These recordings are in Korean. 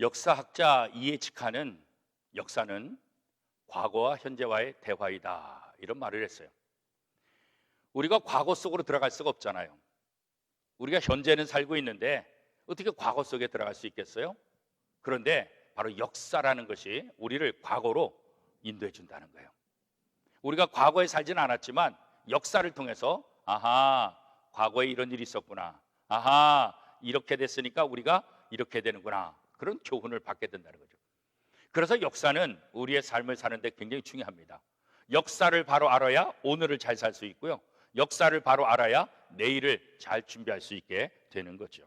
역사학자 이에치카는 역사는 과거와 현재와의 대화이다 이런 말을 했어요. 우리가 과거 속으로 들어갈 수가 없잖아요. 우리가 현재는 살고 있는데 어떻게 과거 속에 들어갈 수 있겠어요? 그런데 바로 역사라는 것이 우리를 과거로 인도해 준다는 거예요. 우리가 과거에 살지는 않았지만 역사를 통해서 아하 과거에 이런 일이 있었구나. 아하 이렇게 됐으니까 우리가 이렇게 되는구나. 그런 교훈을 받게 된다는 거죠. 그래서 역사는 우리의 삶을 사는데 굉장히 중요합니다. 역사를 바로 알아야 오늘을 잘 살 수 있고요. 역사를 바로 알아야 내일을 잘 준비할 수 있게 되는 거죠.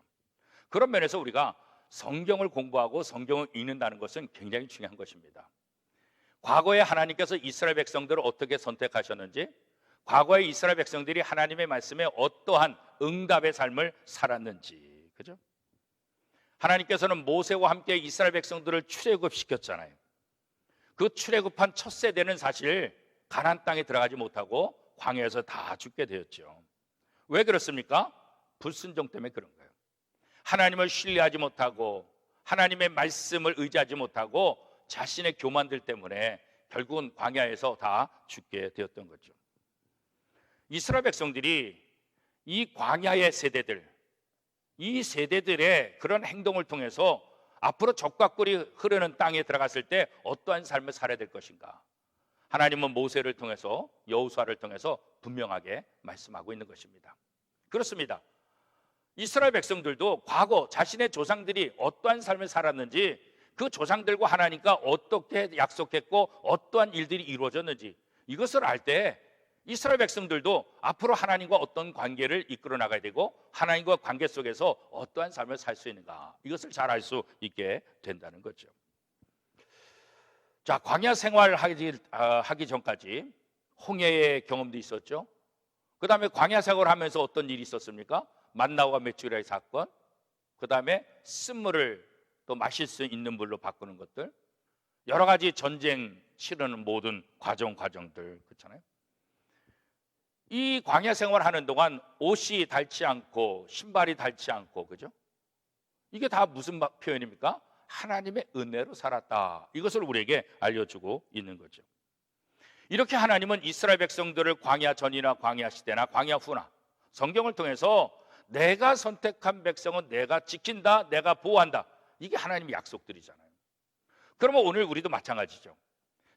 그런 면에서 우리가 성경을 공부하고 성경을 읽는다는 것은 굉장히 중요한 것입니다. 과거에 하나님께서 이스라엘 백성들을 어떻게 선택하셨는지, 과거에 이스라엘 백성들이 하나님의 말씀에 어떠한 응답의 삶을 살았는지, 그죠? 하나님께서는 모세와 함께 이스라엘 백성들을 출애굽시켰잖아요. 그 출애굽한 첫 세대는 사실 가나안 땅에 들어가지 못하고 광야에서 다 죽게 되었죠. 왜 그렇습니까? 불순종 때문에 그런 거예요. 하나님을 신뢰하지 못하고 하나님의 말씀을 의지하지 못하고 자신의 교만들 때문에 결국은 광야에서 다 죽게 되었던 거죠. 이스라엘 백성들이 이 광야의 세대들, 이 세대들의 그런 행동을 통해서 앞으로 적과 꿀이 흐르는 땅에 들어갔을 때 어떠한 삶을 살아야 될 것인가? 하나님은 모세를 통해서 여호수아를 통해서 분명하게 말씀하고 있는 것입니다. 그렇습니다. 이스라엘 백성들도 과거 자신의 조상들이 어떠한 삶을 살았는지 그 조상들과 하나님과 어떻게 약속했고 어떠한 일들이 이루어졌는지 이것을 알 때 이스라엘 백성들도 앞으로 하나님과 어떤 관계를 이끌어 나가야 되고 하나님과 관계 속에서 어떠한 삶을 살 수 있는가 이것을 잘 알 수 있게 된다는 거죠. 자, 광야 생활 하기, 아, 하기 전까지 홍해의 경험도 있었죠. 그 다음에 광야 생활을 하면서 어떤 일이 있었습니까? 만나와 메추리아의 사건, 그 다음에 쓴물을 또 마실 수 있는 물로 바꾸는 것들, 여러 가지 전쟁 치르는 모든 과정 과정들 그렇잖아요. 이 광야 생활 하는 동안 옷이 닳지 않고 신발이 닳지 않고 그죠? 이게 다 무슨 표현입니까? 하나님의 은혜로 살았다. 이것을 우리에게 알려주고 있는 거죠. 이렇게 하나님은 이스라엘 백성들을 광야 전이나 광야 시대나 광야 후나 성경을 통해서 내가 선택한 백성은 내가 지킨다, 내가 보호한다. 이게 하나님의 약속들이잖아요. 그러면 오늘 우리도 마찬가지죠.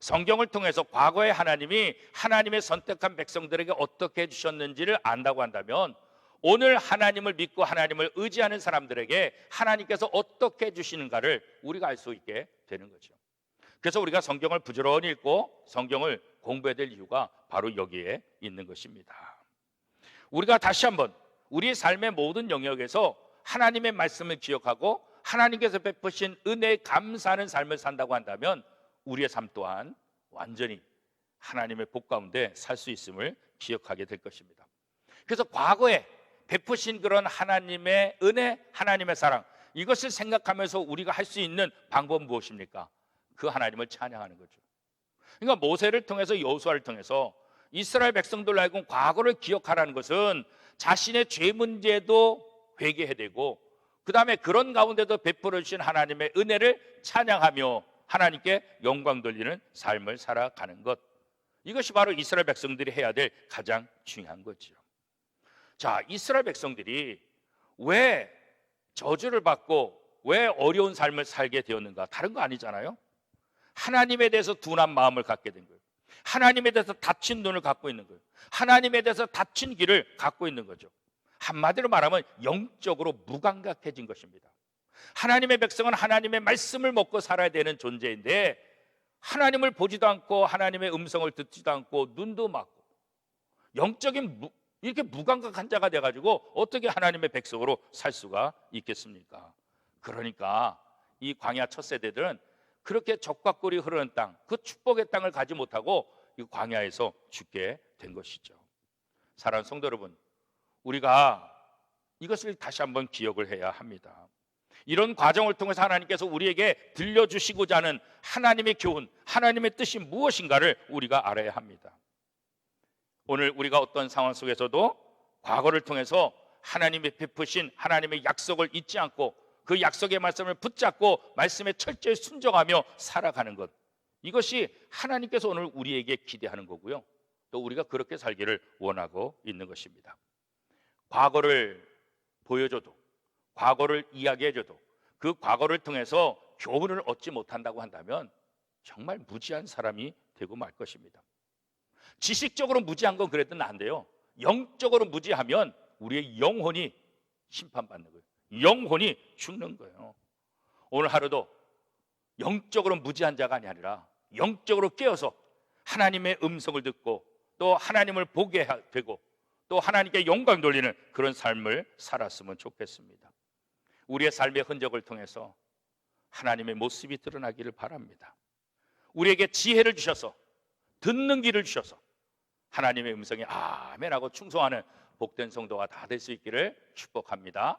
성경을 통해서 과거에 하나님이 하나님의 선택한 백성들에게 어떻게 해주셨는지를 안다고 한다면 오늘 하나님을 믿고 하나님을 의지하는 사람들에게 하나님께서 어떻게 해주시는가를 우리가 알 수 있게 되는 거죠. 그래서 우리가 성경을 부지런히 읽고 성경을 공부해야 될 이유가 바로 여기에 있는 것입니다. 우리가 다시 한번 우리의 삶의 모든 영역에서 하나님의 말씀을 기억하고 하나님께서 베푸신 은혜에 감사하는 삶을 산다고 한다면 우리의 삶 또한 완전히 하나님의 복 가운데 살 수 있음을 기억하게 될 것입니다. 그래서 과거에 베푸신 그런 하나님의 은혜, 하나님의 사랑 이것을 생각하면서 우리가 할 수 있는 방법은 무엇입니까? 그 하나님을 찬양하는 거죠. 그러니까 모세를 통해서 여호수아를 통해서 이스라엘 백성들 알고 과거를 기억하라는 것은 자신의 죄 문제도 회개해야 되고 그 다음에 그런 가운데도 베풀어 주신 하나님의 은혜를 찬양하며 하나님께 영광 돌리는 삶을 살아가는 것 이것이 바로 이스라엘 백성들이 해야 될 가장 중요한 거죠. 자, 이스라엘 백성들이 왜 저주를 받고 왜 어려운 삶을 살게 되었는가? 다른 거 아니잖아요. 하나님에 대해서 둔한 마음을 갖게 된 거예요. 하나님에 대해서 닫힌 눈을 갖고 있는 거예요. 하나님에 대해서 닫힌 길을 갖고 있는 거죠. 한마디로 말하면 영적으로 무감각해진 것입니다. 하나님의 백성은 하나님의 말씀을 먹고 살아야 되는 존재인데 하나님을 보지도 않고 하나님의 음성을 듣지도 않고 눈도 막고 영적인 무, 이렇게 무감각한 자가 돼 가지고 어떻게 하나님의 백성으로 살 수가 있겠습니까? 그러니까 이 광야 첫 세대들은 그렇게 적과 꿀이 흐르는 땅, 그 축복의 땅을 가지 못하고 이 광야에서 죽게 된 것이죠. 사랑하는 성도 여러분, 우리가 이것을 다시 한번 기억을 해야 합니다. 이런 과정을 통해서 하나님께서 우리에게 들려주시고자 하는 하나님의 교훈, 하나님의 뜻이 무엇인가를 우리가 알아야 합니다. 오늘 우리가 어떤 상황 속에서도 과거를 통해서 하나님의 베푸신 하나님의 약속을 잊지 않고 그 약속의 말씀을 붙잡고 말씀에 철저히 순종하며 살아가는 것. 이것이 하나님께서 오늘 우리에게 기대하는 거고요. 또 우리가 그렇게 살기를 원하고 있는 것입니다. 과거를 보여줘도 과거를 이야기해줘도 그 과거를 통해서 교훈을 얻지 못한다고 한다면 정말 무지한 사람이 되고 말 것입니다. 지식적으로 무지한 건 그래도 안 돼요. 영적으로 무지하면 우리의 영혼이 심판받는 거예요. 영혼이 죽는 거예요. 오늘 하루도 영적으로 무지한 자가 아니라 영적으로 깨어서 하나님의 음성을 듣고 또 하나님을 보게 되고 또 하나님께 영광 돌리는 그런 삶을 살았으면 좋겠습니다. 우리의 삶의 흔적을 통해서 하나님의 모습이 드러나기를 바랍니다. 우리에게 지혜를 주셔서 듣는 길을 주셔서 하나님의 음성에 아멘 하고 충성하는 복된 성도가 다 될 수 있기를 축복합니다.